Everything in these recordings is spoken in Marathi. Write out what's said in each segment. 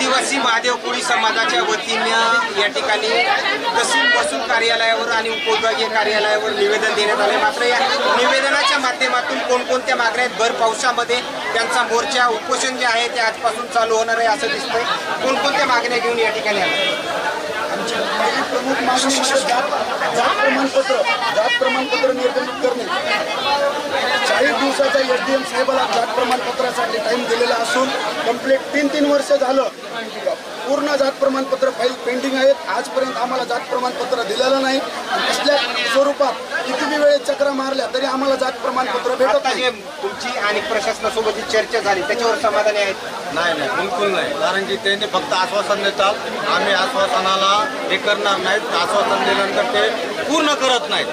आदिवासी महादेव कोळी समाजाच्या वतीनं या ठिकाणी तहसील महसूल कार्यालयावर आणि उपविभागीय कार्यालयावर निवेदन देण्यात आले मात्र या निवेदनाच्या माध्यमातून कोणकोणत्या मागण्या आहेत? भर पावसामध्ये त्यांचा मोर्चा उपोषण जे आहे ते आजपासून चालू होणार आहे असं दिसतंय. कोणकोणत्या मागण्या घेऊन या ठिकाणी आले प्रमुख मागणी म्हणजे जात जात प्रमाणपत्र जात प्रमाणपत्र निर्गमित करणे. चाळीस दिवसाचा एस डी एम साहेबाला जात प्रमाणपत्रासाठी टाईम दिलेला असून कंप्लीट तीन तीन वर्ष झालं पूर्ण जात प्रमाणपत्र फाईल पेंडिंग आहेत. आजपर्यंत आम्हाला जात प्रमाणपत्र दिलेलं नाही. कसल्या स्वरूपात किती बी वेळेस चक्रा मारल्या तरी आम्हाला जात प्रमाणपत्र भेटत आता नाही. तुमची आणि प्रशासनासोबत जी चर्चा झाली त्याच्यावर समाधानी आहेत? नाही नाही बिलकुल नाही. कारण की त्यांनी फक्त आश्वासन देतात. आम्ही आश्वासनाला हे करणार नाहीत. आश्वासन दिल्यानंतर ते पूर्ण करत नाहीत.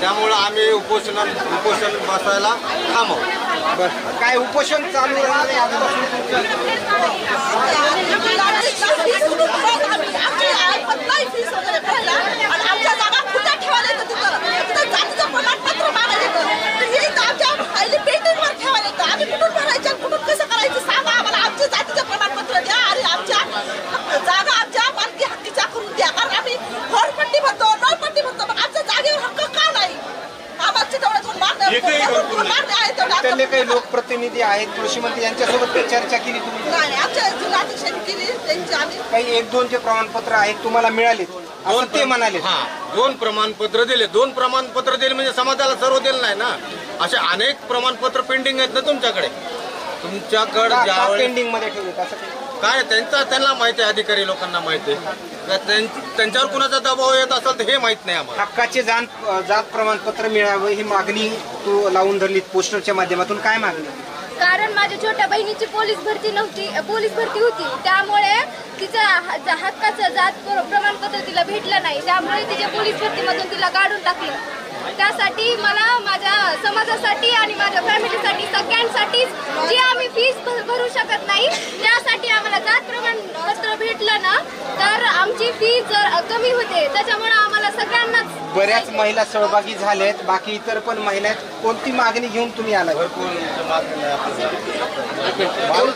त्यामुळं आम्ही उपोषण उपोषण बसायला थांबव. बरं. काय उपोषण चालू राहणार आहे आजपासून तुमचं? आमच्या जागा खुल्या ठेवायला येतं तिथं तिथं जातीचं प्रमाणपत्र मागायला येतं हे इथं आमच्या फायली पेंटिंगवर ठेवायला येतं आम्ही कुठून भरायचं आणि कुठून कसं करायचं सांगा आम्हाला आमच्या जातीचं प्रमाणपत्र द्या आणि आमच्या जागा आमच्या मालकी हक्कीच्या करून द्या कारण आम्ही घरपट्टी भरतो नळपट्टी भरतो पण आमच्या जागेवर हक्क का नाही आम्हाला तेवढं दोन मागण्या मागण्या आहेत तेवढ्या त्यातले आमच्या- काही लोकप्रतिनिधी आहेत कृषी मंत्री यांच्यासोबत काही चर्चा केली तुम्ही? काही एक दोन जे प्रमाणपत्र आहेत तुम्हाला मिळाले असं ते म्हणाले हा दोन प्रमाणपत्र दिले. दोन प्रमाणपत्र दिले म्हणजे समाजाला सर्व दिलं नाही ना. असे अनेक प्रमाणपत्र पेंडिंग आहेत ना तुमच्याकडे. तुमच्याकडे ज्यावेळेस पेंडिंगमध्ये ठेवले असं काही? काय त्यांचा त्यांना माहिती आहे अधिकारी लोकांना माहिती आहे. का त्यां- त्यांच्यावर कुणाचा दबाव येत असेल तर हे माहीत नाही आम्हाला. हक्काचे जाण जात प्रमाणपत्र मिळावं ही मागणी तू लावून धरली पोस्टरच्या माध्यमातून. काय मागणी? कारण माझ्या छोट्या बहिणीची पोलीस भरती नव्हती पोलीस भरती होती. त्यामुळे तिचं हक्काचं जात प्र- प्रमाणपत्र तिला भेटलं नाही. त्यामुळे तिच्या पोलीस भरतीमधून तिला काढून टाकलं. त्यासाठी मला माझ्या समाजासाठी आणि माझ्या फॅमिलीसाठी सगळ्यांसाठीच जी आम्ही फीस भरू शकत नाही त्यासाठी आम्हाला जात प्रमाणपत्र भेटलं ना तर आमची फी जर कमी होते त्याच्यामुळे आम्हाला बऱ्याच महिला सहभागी झाल्या आहेत बाकी इतर पण महिला आहेत. कोणती मागणी घेऊन तुम्ही आला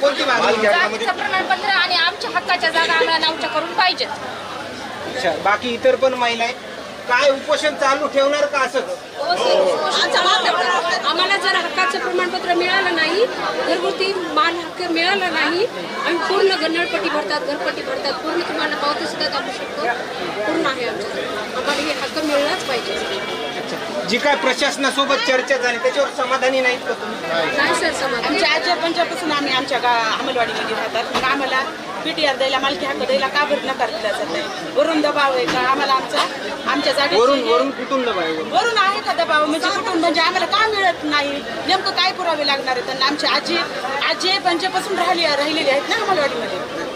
कोणती मागणी प्रमाणपत्र आणि आमच्या हक्काच्या जागा आम्हाला करून पाहिजेत अच्छा बाकी इतर पण महिला आहेत. काय उपोषण चालू ठेवणार का असंच आमच्या मागण्या आम्हाला जर हक्काचं प्रमाणपत्र मिळालं नाही घरगुती माल हक्क मिळाला नाही आम्ही पूर्ण गन्नळपट्टी भरतात घरपट्टी भरतात पूर्ण तुम्हाला पावती सुद्धा दाखवू शकतो. पूर्ण आहे आमचं. आम्हाला हे हक्क मिळलाच पाहिजे. अच्छा. जी काय प्रशासनासोबत चर्चा झाली त्याच्यावर समाधानी नाहीत का तुम्ही? नाही. सर समाधान. आमच्या आजी पंजापासून आम्ही आमच्या गा अंमलवाडीमध्ये राहतात. मग आम्हाला पीटीआर द्यायला मालकी हक्क द्यायला का बरं नकार दिला जात आहे वरून दबाव आहे का? आम्हाला आमचा आमच्या वरून जागेची वरून कुठून दबाय वरून? आहे का दबाव? म्हणजे कुठून? म्हणजे आम्हाला का मिळत नाही? नेमकं काय पुरावे लागणार आहेत? आणि आमची आजी आजी पंजापासून राहिली राहिलेली आहेत ना अंमलवाडीमध्ये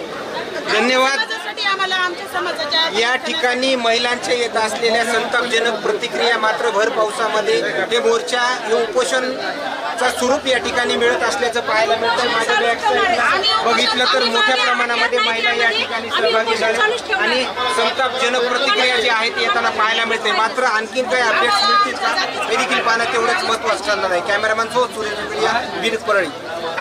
धन्यवाद. आम्हाला आमच्या समाजाच्या या ठिकाणी महिलांच्या येत असलेल्या संतापजनक प्रतिक्रिया मात्र भर पावसामध्ये हे मोर्चा हे उपोषणचा स्वरूप या ठिकाणी मिळत असल्याचं पाहायला मिळतं माझ्या बॅक बघितलं तर मोठ्या प्रमाणामध्ये महिला या ठिकाणी सहभागी झाल्या आणि संतापजनक प्रतिक्रिया जी आहेत ती येताना पाहायला मिळते. मात्र आणखीन काही अपडेट्स मिळतील का? हे देखील पाहणं तेवढंच महत्वाचं ठरणार आहे. कॅमेरामॅन सो सुरेश विरत परळी